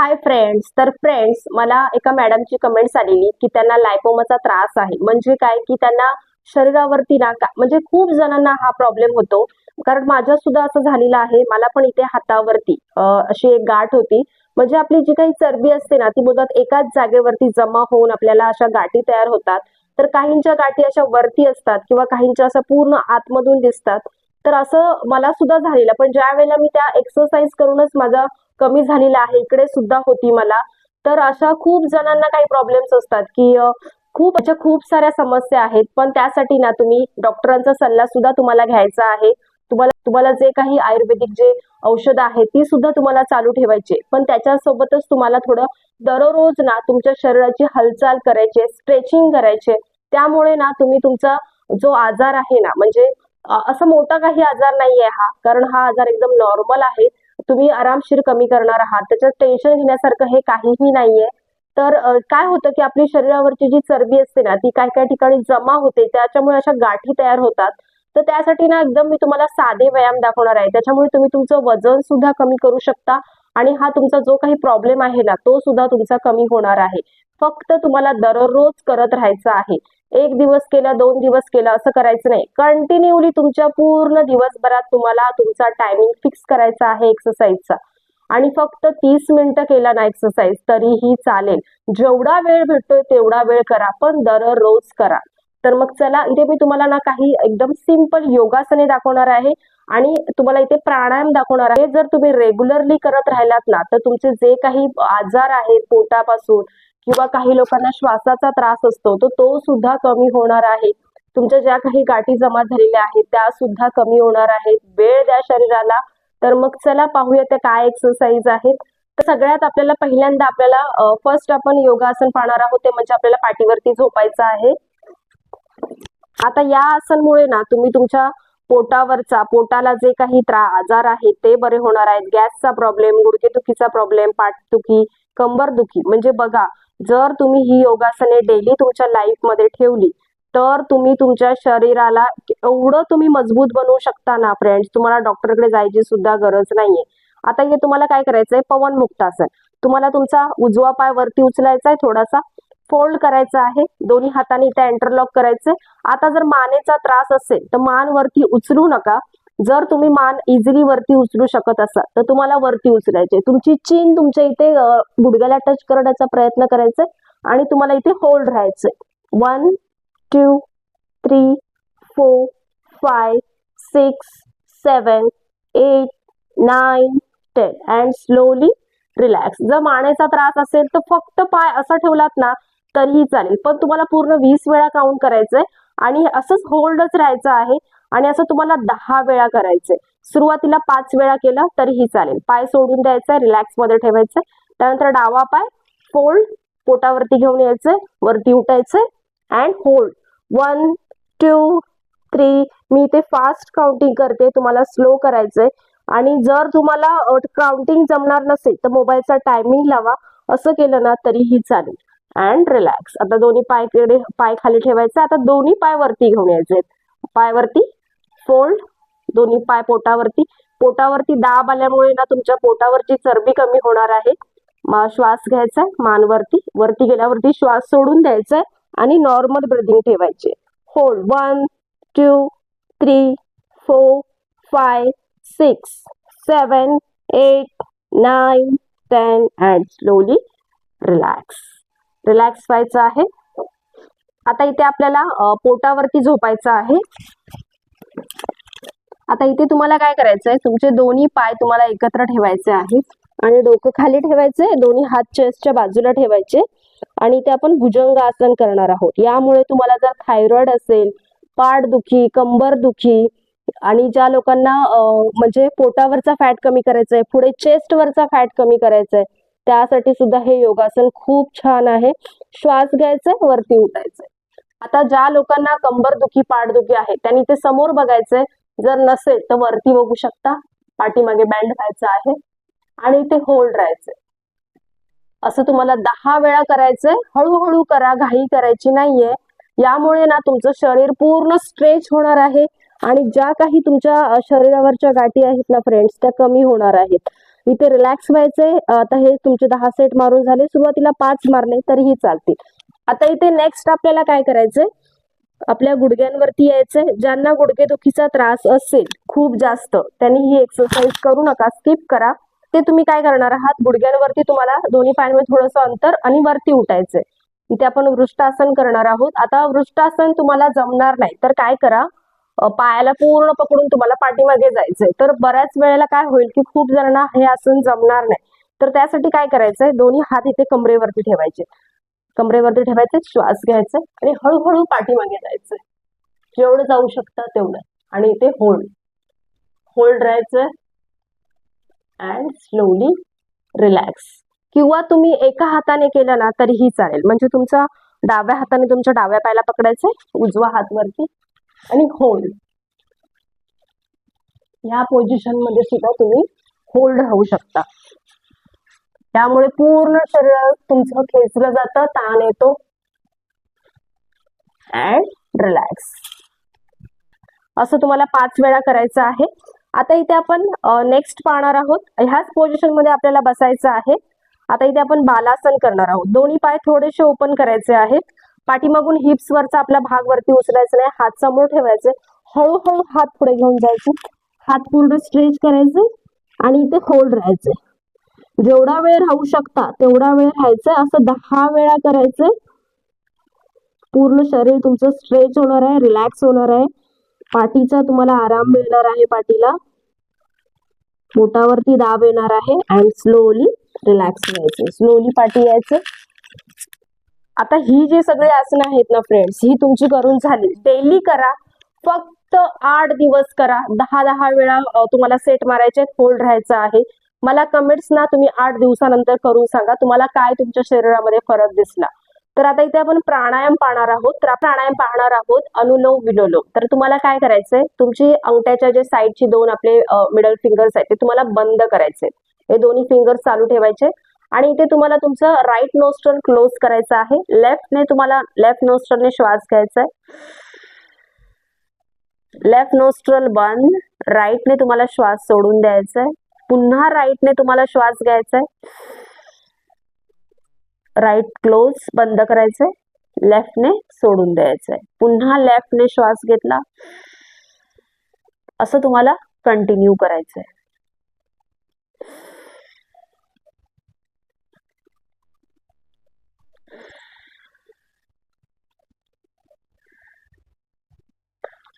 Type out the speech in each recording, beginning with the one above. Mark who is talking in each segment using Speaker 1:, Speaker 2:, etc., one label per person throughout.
Speaker 1: Hi friends तर friends मला एका मॅडमची कमेंट्स आलेली की त्यांना लायपोमाचा त्रास आहे. म्हणजे काय? की त्यांना शरीरावरती ना का म्हणजे खूप जणांना हा प्रॉब्लेम होतो. कारण माझ्या सुद्धा असं झालेलं आहे. मला पण इथे हातावरती अशी एक गाठ होती. म्हणजे आपली जी काही चरबी असते ना ती मुदत एकाच जागेवरती जमा होऊन आपल्याला अशा गाठी तयार होतात. तर काहींच्या गाठी अशा वरती असतात किंवा काहींच्या असं पूर्ण आतमधून दिसतात. तर असं मला सुद्धा झालेलं. पण ज्या वेळेला मी त्या एक्सरसाइज करूनच माझा कमी झालेला आहे इकडे सुद्धा होती मला. तर अशा खूप जणांना काही प्रॉब्लेम्स असतात की खूप अशा खूप साऱ्या समस्या आहेत. पण त्यासाठी ना तुम्ही डॉक्टरांचा सल्ला सुद्धा तुम्हाला घ्यायचा आहे. तुम्हाला तुम्हाला जे काही आयुर्वेदिक जे औषध आहेत ती सुद्धा तुम्हाला चालू ठेवायची पण त्याच्यासोबतच तुम्हाला थोडं दररोज ना तुमच्या शरीराची हालचाल करायची स्ट्रेचिंग करायचे त्यामुळे ना तुम्ही तुमचा जो आजार आहे ना म्हणजे असा मोठा काही आजार नाहीये हा. कारण हा आजार एकदम नॉर्मल आहे. तुम्ही आरामशीर कमी करणार आहात. त्याच्यात टेन्शन घेण्यासारखं हे काहीही नाहीये. तर काय होतं की आपली शरीरावरची जी चरबी असते ना ती काय काय ठिकाणी जमा होते. त्याच्यामुळे अशा गाठी तयार होतात. तर त्यासाठी ना एकदम मी तुम्हाला साधे व्यायाम दाखवणार आहे. त्याच्यामुळे तुम्ही तुमचं वजन सुद्धा कमी करू शकता. आणि हा तुमचा जो काही प्रॉब्लेम आहे ना तो सुद्धा तुमचा कमी होणार आहे. फक्त तुम्हाला दररोज करत राहायचं आहे. एक दिवस केला दोन दिवस केला असं करायचं नाही. कंटिन्यूली तुमच्या पूर्ण दिवसभरात तुम्हाला तुमचा टायमिंग फिक्स करायचा आहे एक्सरसाइजचा आणि फक्त तीस मिनिटं केला ना एक्सरसाइज तरीही चालेल. जेवढा वेळ भेटतोय तेवढा वेळ करा पण दररोज करा. तर मग चला इथे मी तुम्हाला ना काही एकदम सिंपल योगासने दाखवणार आहे. आणि तुम्हाला इथे प्राणायाम दाखवणार आहे. जर तुम्ही रेग्युलरली करत राहिलात ना तर तुमचे जे काही आजार आहेत पोटापासून किंवा काही लोकांना श्वासाचा त्रास असतो तर तो सुद्धा कमी होणार आहे. तुमच्या ज्या काही गाठी जमा झालेल्या आहेत त्या सुद्धा कमी होणार आहेत. वेळ द्या शरीराला तर मग चला पाहूया त्या काय एक्सरसाइज आहेत. तर सगळ्यात आपल्याला पहिल्यांदा आपल्याला फर्स्ट आपण योगासन पाहणार आहोत. ते म्हणजे आपल्याला पाठीवरती झोपायचं आहे. आता या आसनमुळे ना तुम्ही तुमच्या पोटावरचा पोटाला जे काही त्रा आजार आहेत ते बरे होणार आहेत. गॅसचा प्रॉब्लेम गुडघेदुखीचा प्रॉब्लेम पाठदुखी कंबरदुखी. म्हणजे बघा जर तुम्ही ही योगासने डेली तुमच्या लाईफमध्ये ठेवली तर तुम्ही तुमच्या शरीराला एवढं तुम्ही मजबूत बनवू शकता ना फ्रेंड्स तुम्हाला डॉक्टरकडे जायची सुद्धा गरज नाहीये. आता हे तुम्हाला काय करायचंय? पवन मुक्तासन तुम्हाला तुमचा उजवा पाय वरती उचलायचा आहे थोडासा. फोल्ड करायचं आहे. दोन्ही हाताने इथे इंटरलॉक करायचे आता जर मानेचा त्रास असेल तर मान वरती उचलू नका. जर तुम्ही मान इझिली वरती उचलू शकत असाल तर तुम्हाला वरती उचलायचे तुमची चीन तुमच्या इथे अ, गुडघ्याला टच करण्याचा प्रयत्न करायचा आणि तुम्हाला इथे होल्ड राहायचंय. One two three four five six seven eight nine ten and slowly relax जर मानेचा त्रास असेल तर फक्त पाय असा ठेवलात ना तरीही चालेल. पण तुम्हाला पूर्ण वीस वेळा काउंट करायचंय आणि असंच होल्डच राहायचं आहे आणि असं तुम्हाला दहा वेळा करायचंय. सुरुवातीला पाच वेळा केलं तरीही चालेल. पाय सोडून द्यायचा रिलॅक्समध्ये ठेवायचंय. त्यानंतर डावा पाय फोल्ड पोटावरती घेऊन यायचंय वरती उठायचंय and hold one two three मी इथे फास्ट काउंटिंग करते तुम्हाला स्लो करायचंय. आणि जर तुम्हाला काउंटिंग जमणार नसेल तर मोबाईलचा टायमिंग लावा. असं केलं ना तरीही चालेल. अँड रिलॅक्स आता दोन्ही पायकडे पाय खाली ठेवायचे. आता दोन्ही पाय वरती घेऊन यायचे. पायवरती फोल्ड दोन्ही पाय पोटावरती. पोटावरती दाब आल्यामुळे ना तुमच्या पोटावरची चरबी कमी होणार आहे. श्वास घ्यायचा मानवरती. वरती गेल्यावरती श्वास सोडून द्यायचा आणि नॉर्मल ब्रिदिंग ठेवायचे. Hold one two three four five six seven eight nine ten and slowly relax relax व्हायचं आहे. आता इथे आपल्याला पोटावरती झोपायचं आहे. आता इथे तुम्हाला काय करायचंय तुमचे दोन्ही पाय तुम्हाला एकत्र ठेवायचे आहेत. आणि डोकं खाली ठेवायचे दोन्ही हात चेस्टच्या बाजूला ठेवायचे. आणि इथे आपण भुजंग आसन करणार आहोत. यामुळे तुम्हाला जर थायरॉइड असेल पाठदुखी कंबरदुखी आणि ज्या लोकांना म्हणजे पोटावरचा फॅट कमी करायचा आहे पुढे चेस्टवरचा फॅट कमी करायचा आहे त्यासाठी सुद्धा हे योगासन खूप छान आहे. श्वास घ्यायचा वरती उठायचंय. आता ज्या लोकांना कंबरदुखी पाठदुखी आहे त्यांनी ते समोर बघायचंय. जर नसेल तर वरती बघू शकता. पाठीमागे बँड व्हायचं आहे आणि ते होल्ड राहायचंय. असं तुम्हाला दहा वेळा करायचंय. हळूहळू करा घाई करायची नाहीये. यामुळे ना तुमचं शरीर पूर्ण स्ट्रेच होणार आहे आणि ज्या काही तुमच्या शरीरावरच्या गाठी आहेत ना फ्रेंड्स त्या कमी होणार आहेत. इथे रिलॅक्स व्हायचंय. आता हे तुमचे दहा सेट मारून झाले. सुरुवातीला पाच मारले तरीही चालतील. आता इथे नेक्स्ट आपल्याला काय करायचंय? आपल्या गुडघ्यांवरती यायचंय. ज्यांना गुडघेदुखीचा त्रास असेल खूप जास्त त्यांनी ही एक्सरसाइज करू नका. स्किप करा. ते तुम्ही काय करणार आहात? गुडघ्यांवरती तुम्हाला दोन्ही पायांमध्ये थोडंसं अंतर आणि वरती उठायचंय. इथे आपण वृष्टासन करणार आहोत. आता वृष्टासन तुम्हाला जमणार नाही. तर काय करा? पायाला पूर्ण पकडून तुम्हाला पाठीमागे जायचंय. तर बऱ्याच वेळेला काय होईल की खूप जणांना हे आसन जमणार नाही. तर त्यासाठी काय करायचंय? दोन्ही हात इथे कमरेवरती ठेवायचे. कमरेवरती ठेवायचे श्वास घ्यायचा आणि हळूहळू पाठीमागे जायचंय. जेवढं जाऊ शकता तेवढं. आणि इथे होल्ड होल्ड राहायचंय अँड स्लोली रिलॅक्स किंवा तुम्ही एका हाताने केलं ना तरीही चालेल. म्हणजे तुमचा डाव्या हाताने तुमच्या डाव्या पायाला पकडायचंय उजवा हात वरती. आणि होल्ड या पोझिशनमध्ये सुद्धा तुम्ही होल्ड राहू शकता. त्यामुळे पूर्ण शरीर तुमचं खेचलं जातं ताण येतो. अँड रिलॅक्स असं तुम्हाला पाच वेळा करायचं आहे. आता इथे आपण नेक्स्ट पाहणार आहोत. ह्याच पोझिशनमध्ये आपल्याला बसायचं आहे. आता इथे आपण बालासन करणार आहोत. दोन्ही पाय थोडेसे ओपन करायचे आहेत. पाठीमागून हिप्स वरचा आपला भाग वरती उचलायचा नाही हात समोर ठेवायचे. हळूहळू हात पुढे घेऊन जायचे. हात पूर्ण स्ट्रेच करायचे आणि इथे होल्ड राहायचे. जेवढा वेळ राहू शकता तेवढा वेळ राहायचं. असं दहा वेळा करायचंय पूर्ण शरीर तुमचं स्ट्रेच होणार आहे रिलॅक्स होणार आहे. पाठीचा तुम्हाला आराम मिळणार आहे पाठीला. पोटावरती दाब येणार आहे. अँड स्लोली रिलॅक्स व्हायचं. स्लोली पाठी यायचं. आता ही जी सगळी आसनं आहेत ना फ्रेंड्स ही तुमची करून झाली. डेली करा. फक्त आठ दिवस करा. दहा दहा वेळा तुम्हाला सेट मारायचे होल्ड राहायचं आहे. मला कमेंट्स ना तुम्ही आठ दिवसानंतर करून सांगा. तुम्हाला काय तुमच्या शरीरामध्ये फरक दिसला. तर आता इथे आपण प्राणायाम पाहणार आहोत. तर प्राणायाम पाहणार आहोत अनुलोम विलोलोम तर तुम्हाला काय करायचंय? तुमची अंगठ्याच्या जे साईडची दोन आपले मिडल फिंगर्स आहेत ते तुम्हाला बंद करायचे हे दोन्ही फिंगर्स चालू ठेवायचे. आणि इथे तुम्हाला तुमचं राईट नोस्ट्रल क्लोज करायचं आहे. लेफ्टने तुम्हाला लेफ्ट नोस्ट्रलने श्वास घ्यायचा आहे. लेफ्ट नोस्ट्रल बंद राईटने तुम्हाला श्वास सोडून द्यायचा आहे. पुन्हा राईटने तुम्हाला श्वास घ्यायचा आहे. राईट क्लोज बंद करायचंय लेफ्टने सोडून द्यायचंय पुन्हा लेफ्टने श्वास घेतला. असं तुम्हाला कंटिन्यू करायचंय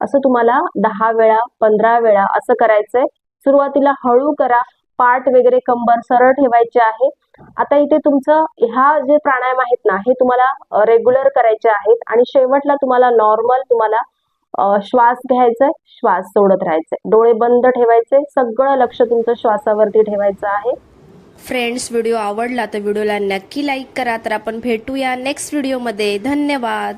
Speaker 1: असं तुम्हाला दहा वेळा पंधरा वेळा असं करायचंय. सुरुवातीला हळू करा. पाठ वगैरे कंबर सरळ ठेवायचे आहे. आता इथे तुमचं ह्या जे प्राणायाम आहेत ना हे तुम्हाला रेग्युलर करायचे आहेत. आणि शेवटला तुम्हाला नॉर्मल तुम्हाला श्वास श्वास आहे श्वास सोडत राहायचंय. डोळे बंद ठेवायचे. सगळं लक्ष तुमचं श्वासावरती ठेवायचं आहे.
Speaker 2: फ्रेंड्स व्हिडिओ आवडला तर व्हिडिओला नक्की लाईक करा. तर आपण भेटूया नेक्स्ट व्हिडिओमध्ये धन्यवाद.